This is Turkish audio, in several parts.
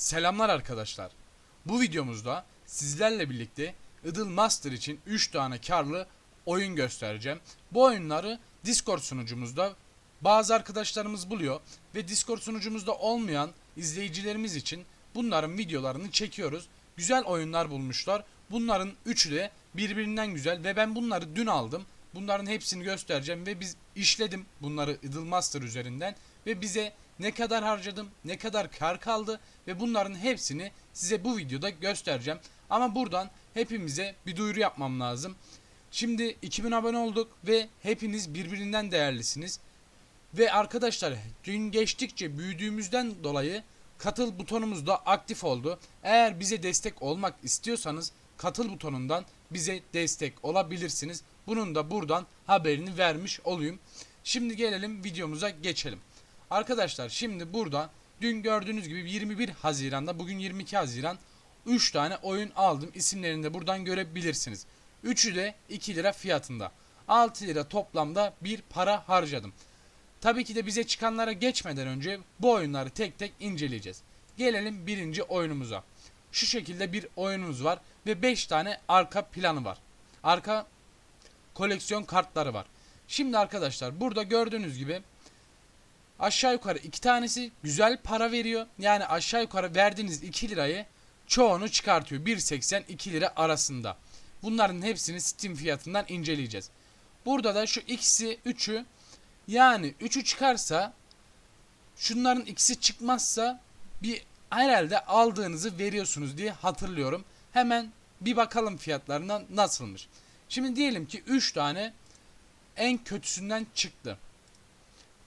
Selamlar arkadaşlar. Bu videomuzda sizlerle birlikte Idle Master için 3 tane karlı oyun göstereceğim. Bu oyunları Discord sunucumuzda bazı arkadaşlarımız buluyor ve Discord sunucumuzda olmayan izleyicilerimiz için bunların videolarını çekiyoruz. Güzel oyunlar bulmuşlar. Bunların üçü de birbirinden güzel ve ben bunları dün aldım. Bunların hepsini göstereceğim ve biz işledim bunları Idle Master üzerinden ve bize ne kadar harcadım, ne kadar kar kaldı ve bunların hepsini size bu videoda göstereceğim. Ama buradan hepimize bir duyuru yapmam lazım. Şimdi 2000 abone olduk ve hepiniz birbirinden değerlisiniz. Ve arkadaşlar gün geçtikçe büyüdüğümüzden dolayı katıl butonumuz da aktif oldu. Eğer bize destek olmak istiyorsanız katıl butonundan bize destek olabilirsiniz. Bunun da buradan haberini vermiş olayım. Şimdi gelelim videomuza geçelim. Arkadaşlar şimdi burada dün gördüğünüz gibi 21 Haziran'da bugün 22 Haziran 3 tane oyun aldım. İsimlerini de buradan görebilirsiniz. Üçü de 2 lira fiyatında. 6 lira toplamda bir para harcadım. Tabii ki de bize çıkanlara geçmeden önce bu oyunları tek tek inceleyeceğiz. Gelelim birinci oyunumuza. Şu şekilde bir oyunumuz var ve 5 tane arka planı var. Arka koleksiyon kartları var. Şimdi arkadaşlar burada gördüğünüz gibi aşağı yukarı iki tanesi güzel para veriyor. Yani aşağı yukarı verdiğiniz 2 lirayı çoğunu çıkartıyor. 1.80 2 lira arasında. Bunların hepsini Steam fiyatından inceleyeceğiz. Burada da şu ikisi 3'ü yani 3'ü çıkarsa şunların ikisi çıkmazsa bir herhalde aldığınızı veriyorsunuz diye hatırlıyorum. Hemen bir bakalım fiyatlarına nasılmış. Şimdi diyelim ki 3 tane en kötüsünden çıktı.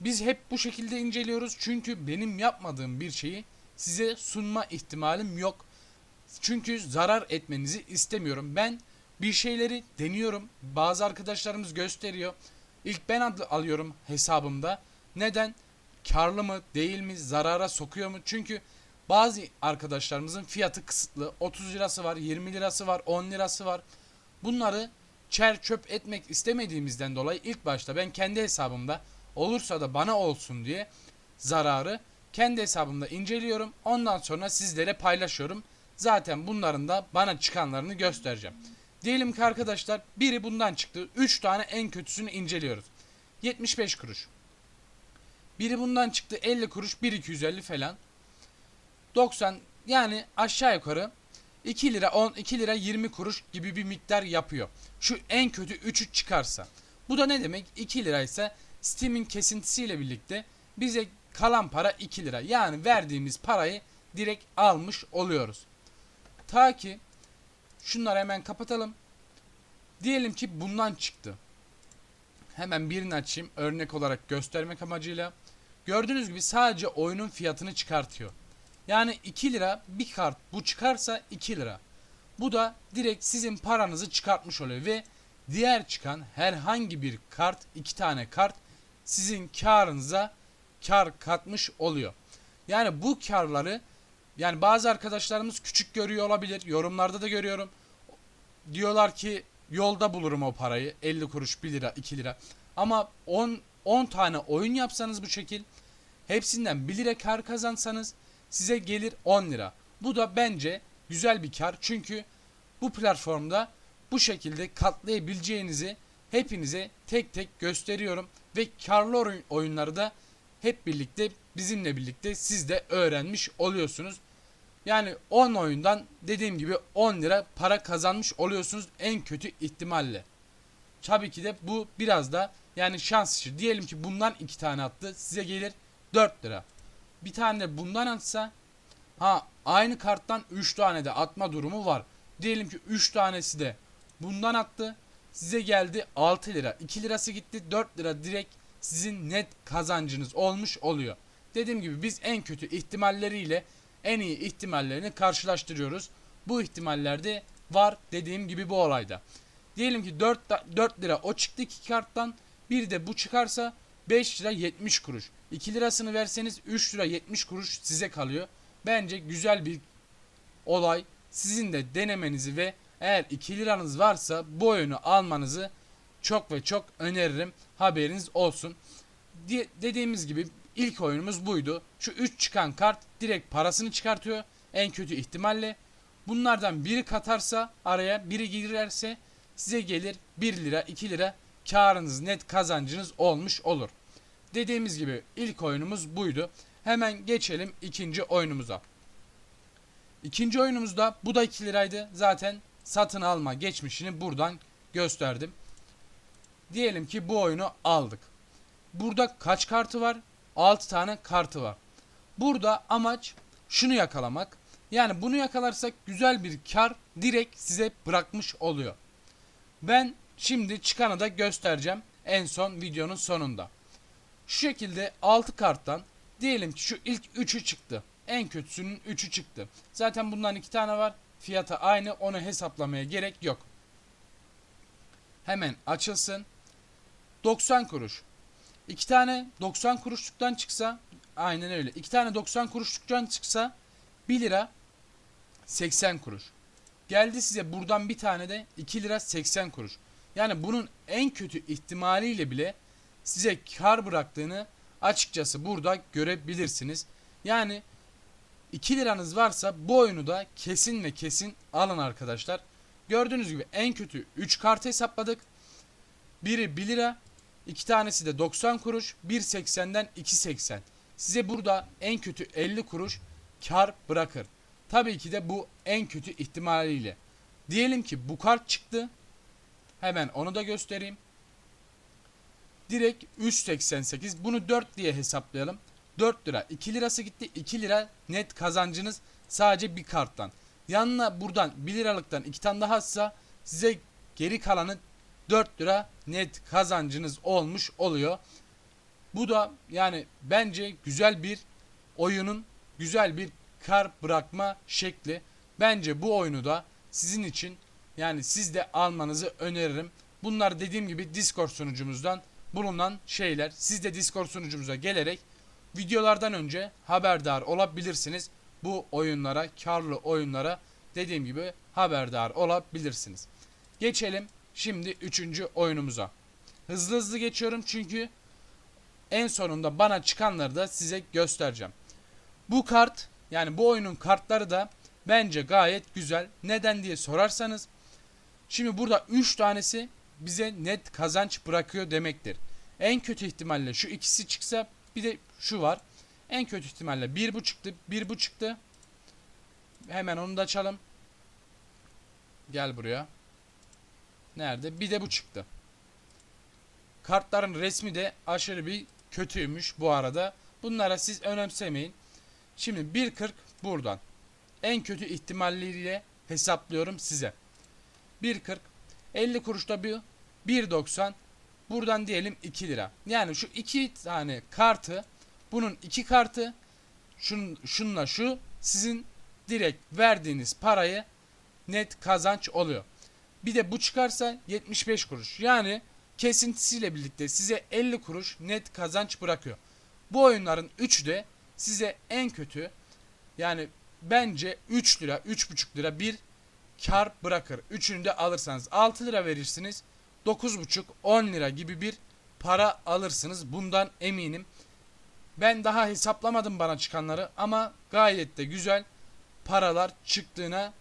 Biz hep bu şekilde inceliyoruz çünkü benim yapmadığım bir şeyi size sunma ihtimalim yok. Çünkü zarar etmenizi istemiyorum. Ben bir şeyleri deniyorum. Bazı arkadaşlarımız gösteriyor. İlk ben alıyorum hesabımda. Neden? Karlı mı, değil mi, zarara sokuyor mu? Çünkü bazı arkadaşlarımızın fiyatı kısıtlı. 30 lirası var, 20 lirası var, 10 lirası var. Bunları çer çöp etmek istemediğimizden dolayı ilk başta ben kendi hesabımda olursa da bana olsun diye zararı kendi hesabımda inceliyorum. Ondan sonra sizlere paylaşıyorum. Zaten bunların da bana çıkanlarını göstereceğim. Diyelim ki arkadaşlar biri bundan çıktı. 3 tane en kötüsünü inceliyoruz. 75 kuruş. Biri bundan çıktı 50 kuruş 1 250 falan. 90 yani aşağı yukarı 2 lira 10 2 lira 20 kuruş gibi bir miktar yapıyor. Şu en kötü 3'ü çıkarsa. Bu da ne demek? 2 liraysa Steam'in kesintisiyle birlikte bize kalan para 2 lira. Yani verdiğimiz parayı direkt almış oluyoruz. Ta ki şunları hemen kapatalım. Diyelim ki bundan çıktı. Hemen birini açayım örnek olarak göstermek amacıyla. Gördüğünüz gibi sadece oyunun fiyatını çıkartıyor. Yani 2 lira bir kart bu çıkarsa 2 lira. Bu da direkt sizin paranızı çıkartmış oluyor ve diğer çıkan herhangi bir kart, iki tane kart sizin karınıza kar katmış oluyor. Yani bu karları yani bazı arkadaşlarımız küçük görüyor olabilir. Yorumlarda da görüyorum. Diyorlar ki yolda bulurum o parayı. 50 kuruş 1 lira 2 lira. Ama 10 10 tane oyun yapsanız bu şekil hepsinden 1 lira kar kazansanız size gelir 10 lira. Bu da bence güzel bir kar. Çünkü bu platformda bu şekilde katlayabileceğinizi hepinize tek tek gösteriyorum ve karlı oyun- oyunları da hep birlikte bizimle birlikte siz de öğrenmiş oluyorsunuz. Yani 10 oyundan dediğim gibi 10 lira para kazanmış oluyorsunuz en kötü ihtimalle. Tabii ki de bu biraz da yani şans işi. Diyelim ki bundan 2 tane attı size gelir 4 lira. Bir tane de bundan atsa ha aynı karttan 3 tane de atma durumu var. Diyelim ki 3 tanesi de bundan attı size geldi 6 lira. 2 lirası gitti 4 lira direkt sizin net kazancınız olmuş oluyor. Dediğim gibi biz en kötü ihtimalleriyle en iyi ihtimallerini karşılaştırıyoruz. Bu ihtimallerde var dediğim gibi bu olayda. Diyelim ki 4, da- 4 lira o çıktı iki karttan bir de bu çıkarsa 5 lira 70 kuruş. 2 lirasını verseniz 3 lira 70 kuruş size kalıyor. Bence güzel bir olay. Sizin de denemenizi ve eğer 2 liranız varsa bu oyunu almanızı çok ve çok öneririm. Haberiniz olsun. Di- dediğimiz gibi ilk oyunumuz buydu. Şu 3 çıkan kart direkt parasını çıkartıyor En kötü ihtimalle bunlardan biri katarsa araya biri girerse size gelir 1 lira 2 lira karınız net kazancınız olmuş olur. Dediğimiz gibi ilk oyunumuz buydu. Hemen geçelim ikinci oyunumuza. İkinci oyunumuzda bu da 2 liraydı. Zaten satın alma geçmişini buradan gösterdim. Diyelim ki bu oyunu aldık. Burada kaç kartı var? 6 tane kartı var. Burada amaç şunu yakalamak. Yani bunu yakalarsak güzel bir kar direkt size bırakmış oluyor. Ben şimdi çıkanı da göstereceğim en son videonun sonunda. Şu şekilde 6 karttan diyelim ki şu ilk 3'ü çıktı. En kötüsünün 3'ü çıktı. Zaten bundan 2 tane var. Fiyatı aynı onu hesaplamaya gerek yok. Hemen açılsın. 90 kuruş. 2 tane 90 kuruşluktan çıksa aynen öyle. 2 tane 90 kuruşluktan çıksa 1 lira 80 kuruş. Geldi size buradan bir tane de 2 lira 80 kuruş. Yani bunun en kötü ihtimaliyle bile size kar bıraktığını açıkçası burada görebilirsiniz. Yani 2 liranız varsa bu oyunu da kesin ve kesin alın arkadaşlar. Gördüğünüz gibi en kötü 3 kart hesapladık. Biri 1 lira, iki tanesi de 90 kuruş, 1.80'den 2.80. Size burada en kötü 50 kuruş kar bırakır. Tabii ki de bu en kötü ihtimaliyle. Diyelim ki bu kart çıktı. Hemen onu da göstereyim. Direkt 3.88 bunu 4 diye hesaplayalım. 4 lira 2 lirası gitti 2 lira net kazancınız sadece bir karttan. Yanına buradan 1 liralıktan 2 tane daha atsa size geri kalanı 4 lira net kazancınız olmuş oluyor. Bu da yani bence güzel bir oyunun güzel bir kar bırakma şekli. Bence bu oyunu da sizin için yani siz de almanızı öneririm. Bunlar dediğim gibi Discord sunucumuzdan bulunan şeyler. Siz de Discord sunucumuza gelerek videolardan önce haberdar olabilirsiniz. Bu oyunlara, karlı oyunlara dediğim gibi haberdar olabilirsiniz. Geçelim şimdi üçüncü oyunumuza. Hızlı hızlı geçiyorum çünkü en sonunda bana çıkanları da size göstereceğim. Bu kart yani bu oyunun kartları da bence gayet güzel. Neden diye sorarsanız şimdi burada 3 tanesi bize net kazanç bırakıyor demektir. En kötü ihtimalle şu ikisi çıksa bir de şu var. En kötü ihtimalle bir bu çıktı, bir bu çıktı. Hemen onu da açalım. Gel buraya. Nerede? Bir de bu çıktı. Kartların resmi de aşırı bir kötüymüş bu arada. Bunlara siz önemsemeyin. Şimdi 1.40 buradan. En kötü ihtimalleriyle hesaplıyorum size. 1.40 50 kuruşta bir 1.90 buradan diyelim 2 lira. Yani şu iki tane kartı bunun iki kartı şun, şunla şu sizin direkt verdiğiniz parayı net kazanç oluyor. Bir de bu çıkarsa 75 kuruş. Yani kesintisiyle birlikte size 50 kuruş net kazanç bırakıyor. Bu oyunların 3'ü de size en kötü yani bence 3 lira 3,5 lira bir kar bırakır. Üçünü de alırsanız 6 lira verirsiniz. 9,5 10 lira gibi bir para alırsınız. Bundan eminim. Ben daha hesaplamadım bana çıkanları ama gayet de güzel paralar çıktığına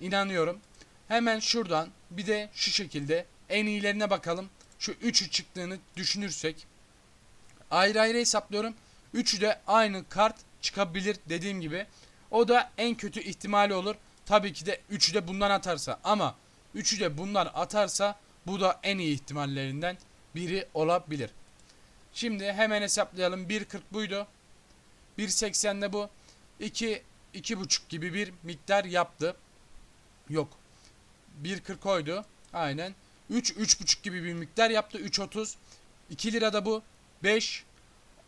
inanıyorum. Hemen şuradan bir de şu şekilde en iyilerine bakalım. Şu 3'ü çıktığını düşünürsek ayrı ayrı hesaplıyorum. Üçü de aynı kart çıkabilir dediğim gibi. O da en kötü ihtimali olur. Tabii ki de üçü de bundan atarsa ama üçü de bundan atarsa bu da en iyi ihtimallerinden biri olabilir. Şimdi hemen hesaplayalım. 1.40 buydu. 1.80 de bu. 2 2.5 gibi bir miktar yaptı. Yok. 1.40 koydu. Aynen. 3 3.5 gibi bir miktar yaptı. 3.30. 2 lira da bu. 5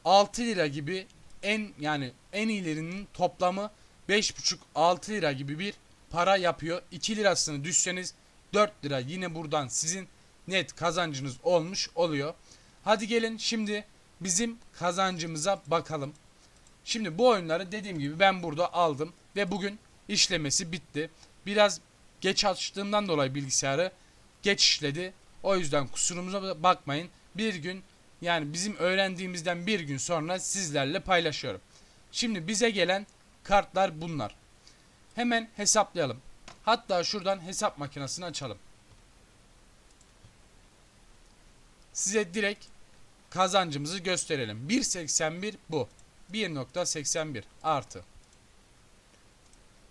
6 lira gibi en yani en iyilerinin toplamı 5.5 6 lira gibi bir para yapıyor. 2 lirasını düşseniz 4 lira yine buradan sizin net kazancınız olmuş oluyor. Hadi gelin şimdi bizim kazancımıza bakalım. Şimdi bu oyunları dediğim gibi ben burada aldım ve bugün işlemesi bitti. Biraz geç açtığımdan dolayı bilgisayarı geç işledi. O yüzden kusurumuza bakmayın. Bir gün yani bizim öğrendiğimizden bir gün sonra sizlerle paylaşıyorum. Şimdi bize gelen kartlar bunlar. Hemen hesaplayalım. Hatta şuradan hesap makinesini açalım. Size direkt kazancımızı gösterelim. 1.81 bu. 1.81 artı.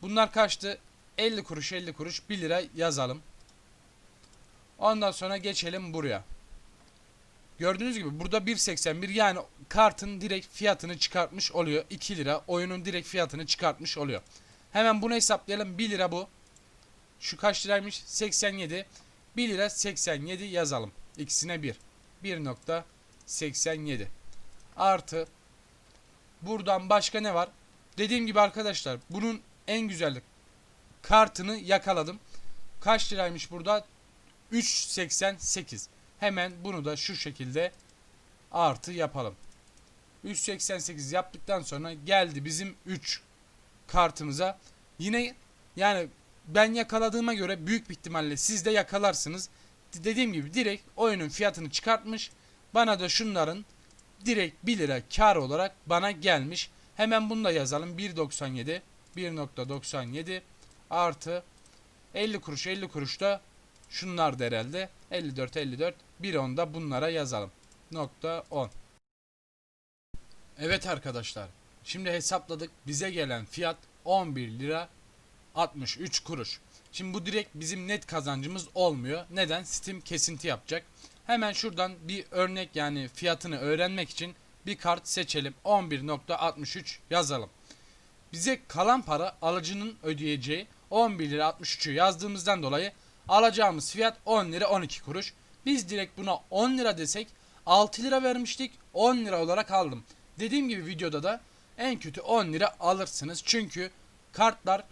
Bunlar kaçtı? 50 kuruş 50 kuruş 1 lira yazalım. Ondan sonra geçelim buraya. Gördüğünüz gibi burada 1.81 yani kartın direkt fiyatını çıkartmış oluyor. 2 lira oyunun direkt fiyatını çıkartmış oluyor. Hemen bunu hesaplayalım. 1 lira bu. Şu kaç liraymış? 87. 1 lira 87 yazalım. İkisine 1. 1.87 artı buradan başka ne var? Dediğim gibi arkadaşlar bunun en güzellik kartını yakaladım. Kaç liraymış burada? 3.88. Hemen bunu da şu şekilde artı yapalım. 3.88 yaptıktan sonra geldi bizim 3 kartımıza. Yine yani ben yakaladığıma göre büyük bir ihtimalle siz de yakalarsınız. Dediğim gibi direkt oyunun fiyatını çıkartmış. Bana da şunların direkt 1 lira kar olarak bana gelmiş. Hemen bunu da yazalım. 1.97 1.97 artı 50 kuruş 50 kuruş da şunlar da herhalde 54 54 1.10 da bunlara yazalım. Nokta 10. Evet arkadaşlar. Şimdi hesapladık. Bize gelen fiyat 11 lira 63 kuruş. Şimdi bu direkt bizim net kazancımız olmuyor. Neden? Steam kesinti yapacak. Hemen şuradan bir örnek yani fiyatını öğrenmek için bir kart seçelim. 11.63 yazalım. Bize kalan para alıcının ödeyeceği 11 lira 63'ü yazdığımızdan dolayı alacağımız fiyat 10 lira 12 kuruş. Biz direkt buna 10 lira desek 6 lira vermiştik 10 lira olarak aldım. Dediğim gibi videoda da en kötü 10 lira alırsınız. Çünkü kartlar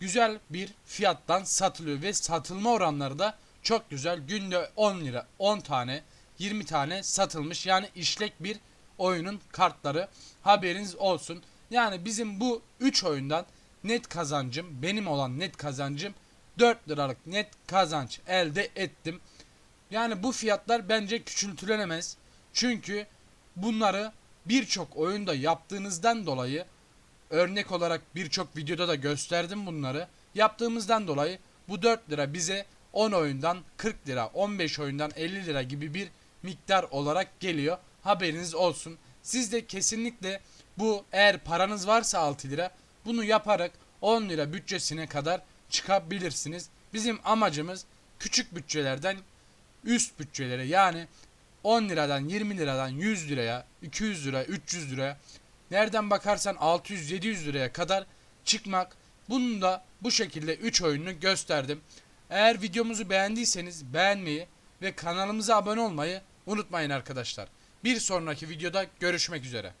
güzel bir fiyattan satılıyor ve satılma oranları da çok güzel. Günde 10 lira 10 tane 20 tane satılmış. Yani işlek bir oyunun kartları haberiniz olsun. Yani bizim bu 3 oyundan net kazancım benim olan net kazancım 4 liralık net kazanç elde ettim. Yani bu fiyatlar bence küçültülemez. Çünkü bunları birçok oyunda yaptığınızdan dolayı örnek olarak birçok videoda da gösterdim bunları. Yaptığımızdan dolayı bu 4 lira bize 10 oyundan 40 lira, 15 oyundan 50 lira gibi bir miktar olarak geliyor. Haberiniz olsun. Siz de kesinlikle bu eğer paranız varsa 6 lira bunu yaparak 10 lira bütçesine kadar çıkabilirsiniz. Bizim amacımız küçük bütçelerden üst bütçelere yani 10 liradan 20 liradan 100 liraya 200 lira 300 liraya nereden bakarsan 600-700 liraya kadar çıkmak. Bunu da bu şekilde 3 oyununu gösterdim. Eğer videomuzu beğendiyseniz beğenmeyi ve kanalımıza abone olmayı unutmayın arkadaşlar. Bir sonraki videoda görüşmek üzere.